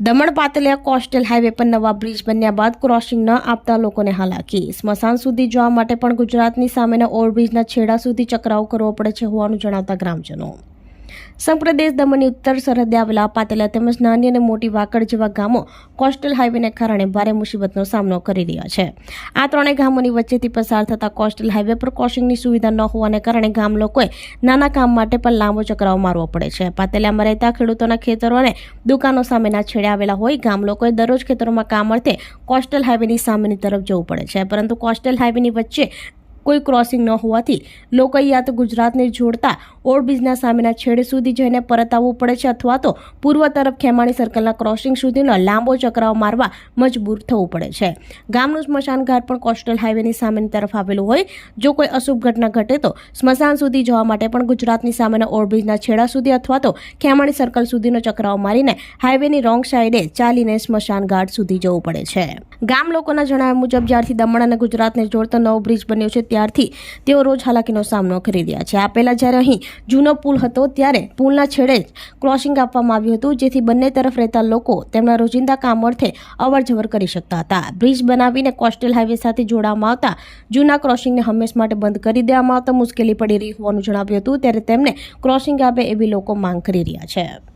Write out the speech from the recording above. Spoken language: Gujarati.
દમણ પાતલિયા કોસ્ટલ હાઈવે પર નવા બ્રિજ બન્યા બાદ ક્રોસિંગ ન આપતા લોકોને હાલાકી. સ્મશાન સુધી જવા માટે પણ ગુજરાતની સામેના ઓવરબ્રિજના છેડા સુધી ચકરાવ કરવો પડે છે હોવાનું જણાવતા ગ્રામજનો. સંપ્રદેશ દમણની ઉત્તર સરહદે આવેલા પાતેલા તેમજ નાની અને મોટી વાકડ જેવા ગામો કોસ્ટલ હાઈવેને કારણે ભારે મુસીબતનો સામનો કરી રહ્યા છે. આ ત્રણેય ગામોની વચ્ચેથી પસાર થતા કોસ્ટલ હાઈવે પર ક્રોસિંગની સુવિધા ન હોવાને કારણે ગામ લોકોએ નાના કામ માટે પણ લાંબો ચકરાવ મારવો પડે છે. પાતેલામાં રહેતા ખેડૂતોના ખેતરો અને દુકાનો સામેના છેડે આવેલા હોય ગામ લોકોએ દરરોજ ખેતરોમાં કામ અર્થે કોસ્ટલ હાઈવેની સામેની તરફ જવું પડે છે. પરંતુ કોસ્ટલ હાઈવેની વચ્ચે કોઈ ક્રોસિંગ ન હોવાથી લોકોએ યા તો ગુજરાતને જોડતા ઓવરબ્રિજના સામેના છેડે સુધી જઈને પરત આવવું પડે છે અથવા તો પૂર્વ તરફ ખેમાણી સર્કલના ક્રોસિંગ સુધીનો લાંબો ચક્રાવ મારવા મજબૂર થવું પડે છે. ગામનું સ્મશાન ઘાટ પણ કોસ્ટલ હાઈવેની સામેની તરફ આવેલું હોય. જો કોઈ અશુભ ઘટના ઘટે તો સ્મશાન સુધી જવા માટે પણ ગુજરાતની સામેના ઓવરબ્રિજના છેડા સુધી અથવા તો ખેમાણી સર્કલ સુધીનો ચક્રાવ મારીને હાઈવેની રોંગ સાઈડે ચાલીને સ્મશાન ઘાટ સુધી જવું પડે છે. ગામ લોકોના જણાવ્યા મુજબ જ્યારથી દમણ અને ગુજરાતને જોડતો નવો બ્રિજ બન્યો છે ત્યારથી તેઓ રોજ હાલાકીનો સામનો કરી રહ્યા છે. આ પહેલાં જ્યારે અહીં જૂનો પુલ હતો ત્યારે પુલના છેડે જ ક્રોસિંગ આપવામાં આવ્યું હતું, જેથી બંને તરફ રહેતા લોકો તેમના રોજિંદા કામ અર્થે અવર જવર કરી શકતા હતા. બ્રિજ બનાવીને કોસ્ટલ હાઈવે સાથે જોડવામાં આવતા જૂના ક્રોસિંગને હંમેશ માટે બંધ કરી દેવામાં આવતા મુશ્કેલી પડી રહી હોવાનું જણાવ્યું હતું, ત્યારે તેમને ક્રોસિંગ આપે એવી લોકો માંગ કરી રહ્યા છે.